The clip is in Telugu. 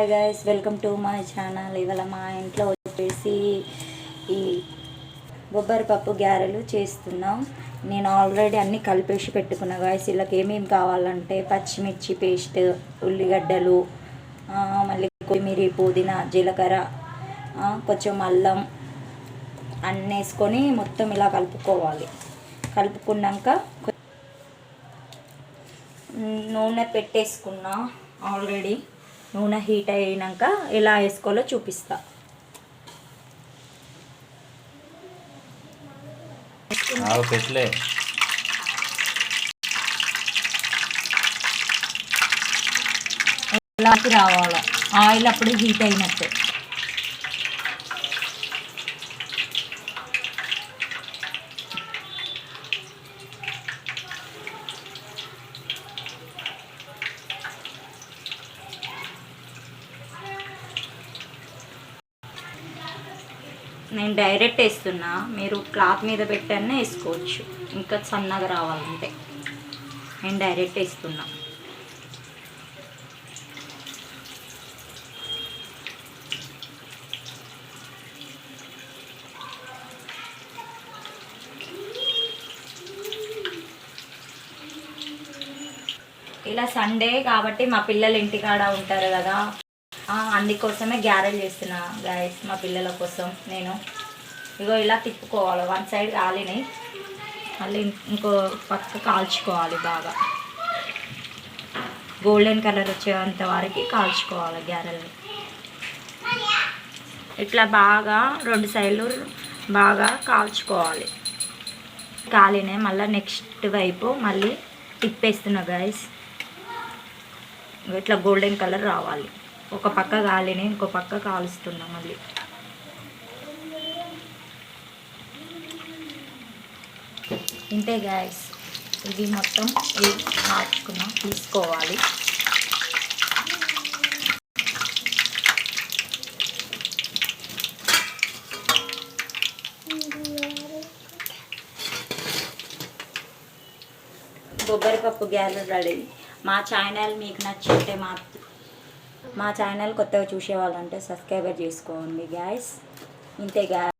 Hi guys welcome to my channel ఇవాళ మా ఇంట్లో వచ్చేసి ఈ బొబ్బరి పప్పు గ్యారెలు చేస్తున్నాం. నేను ఆల్రెడీ అన్నీ కలిపేసి పెట్టుకున్నా గాయస్ వీళ్ళకి ఏమేమి కావాలంటే పచ్చిమిర్చి పేస్ట్ ఉల్లిగడ్డలు మళ్ళీ కొత్తిమీర పుదీనా జీలకర్ర కొంచెం అల్లం అన్నీ వేసుకొని మొత్తం ఇలా కలుపుకోవాలి. కలుపుకున్నాక నూనె పెట్టేసుకున్నా ఆల్రెడీ నూనె హీట్ అయినాక ఎలా వేసుకోవాలో చూపిస్తా. పెట్టలే. ఎలాకి రావాలి ఆయిల్ అప్పుడు హీట్ అయినట్టు. నేను డైరెక్ట్ వేస్తున్నా మీరు క్లాత్ మీద పెట్టనే వేసుకోవచ్చు. ఇంకా సన్నగా రావాలంటే. నేను డైరెక్ట్ వేస్తున్నా. ఇలా సండే కాబట్టి మా పిల్లలు ఇంటికాడ ఉంటారు కదా. అందుకోసమే గ్యారెల్ చేస్తున్నా గాయస్ మా పిల్లల కోసం నేను. ఇగో ఇలా తిప్పుకోవాలి వన్ సైడ్ కాలినాయి మళ్ళీ ఇంకో పక్క కాల్చుకోవాలి బాగా. గోల్డెన్ కలర్ వచ్చేంత వరకు కాల్చుకోవాలి గ్యారెల్ని. ఇట్లా బాగా రెండు సైడ్లు బాగా కాల్చుకోవాలి. కాలినే మళ్ళీ నెక్స్ట్ వైపు మళ్ళీ తిప్పేస్తున్నా గైస్ ఇట్లా గోల్డెన్ కలర్ రావాలి. ఒక పక్క కాలిని ఇంకో పక్క కాలుస్తున్నా మళ్ళీ ఇంతే గ్యాస్ ఇది మొత్తం ఇది మార్చుకున్నా తీసుకోవాలి. కొబ్బరిపప్పు గ్యారెలు రెడీ. మా ఛానల్ మీకు నచ్చింటే మా మా ఛానల్ కొత్తగా చూసేవాళ్ళంటే సబ్స్క్రైబర్ చేసుకోండి గ్యాస్ ఇంతే గ్యాస్